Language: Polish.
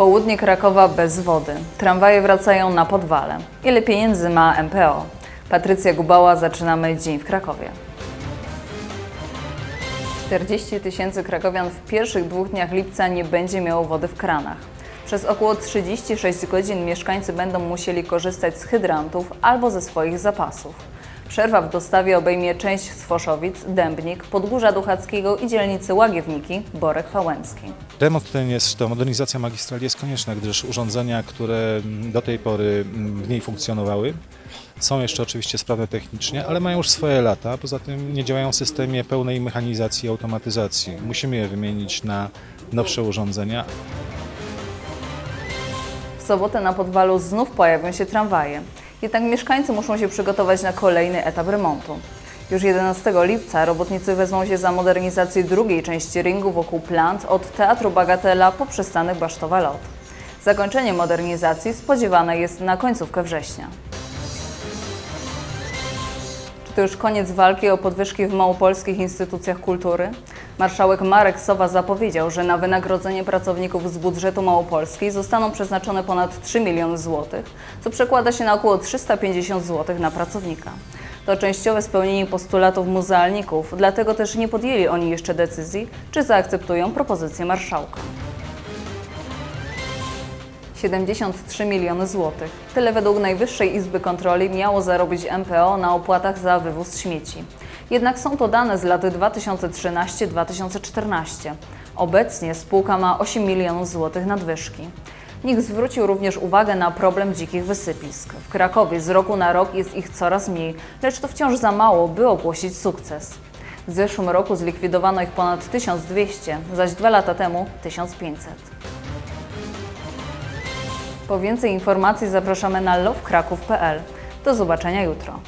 Południe Krakowa bez wody. Tramwaje wracają na podwale. Ile pieniędzy ma MPO? Patrycja Gubała, zaczynamy dzień w Krakowie. 40 tysięcy krakowian w pierwszych dwóch dniach lipca nie będzie miało wody w kranach. Przez około 36 godzin mieszkańcy będą musieli korzystać z hydrantów albo ze swoich zapasów. Przerwa w dostawie obejmie część Sfoszowic, Dębnik, Podgórza Duchackiego i dzielnicy Łagiewniki, Borek Fałęcki. Remont ten jest, to modernizacja magistrali jest konieczna, gdyż urządzenia, które do tej pory mm, w niej funkcjonowały, są jeszcze oczywiście sprawne technicznie, ale mają już swoje lata. Poza tym nie działają w systemie pełnej mechanizacji i automatyzacji. Musimy je wymienić na nowsze urządzenia. W sobotę na Podwalu znów pojawią się tramwaje. Jednak mieszkańcy muszą się przygotować na kolejny etap remontu. Już 11 lipca robotnicy wezmą się za modernizację drugiej części ringu wokół plant od Teatru Bagatela po przystanek Basztowa Lot. Zakończenie modernizacji spodziewane jest na końcówkę września. To już koniec walki o podwyżki w małopolskich instytucjach kultury? Marszałek Marek Sowa zapowiedział, że na wynagrodzenie pracowników z budżetu Małopolski zostaną przeznaczone ponad 3 miliony złotych, co przekłada się na około 350 zł na pracownika. To częściowe spełnienie postulatów muzealników, dlatego też nie podjęli oni jeszcze decyzji, czy zaakceptują propozycję marszałka. 73 miliony złotych. Tyle według Najwyższej Izby Kontroli miało zarobić MPO na opłatach za wywóz śmieci. Jednak są to dane z lat 2013-2014. Obecnie spółka ma 8 milionów złotych nadwyżki. NIK zwrócił również uwagę na problem dzikich wysypisk. W Krakowie z roku na rok jest ich coraz mniej, lecz to wciąż za mało, by ogłosić sukces. W zeszłym roku zlikwidowano ich ponad 1200, zaś dwa lata temu 1500. Po więcej informacji zapraszamy na lovkraków.pl. Do zobaczenia jutro.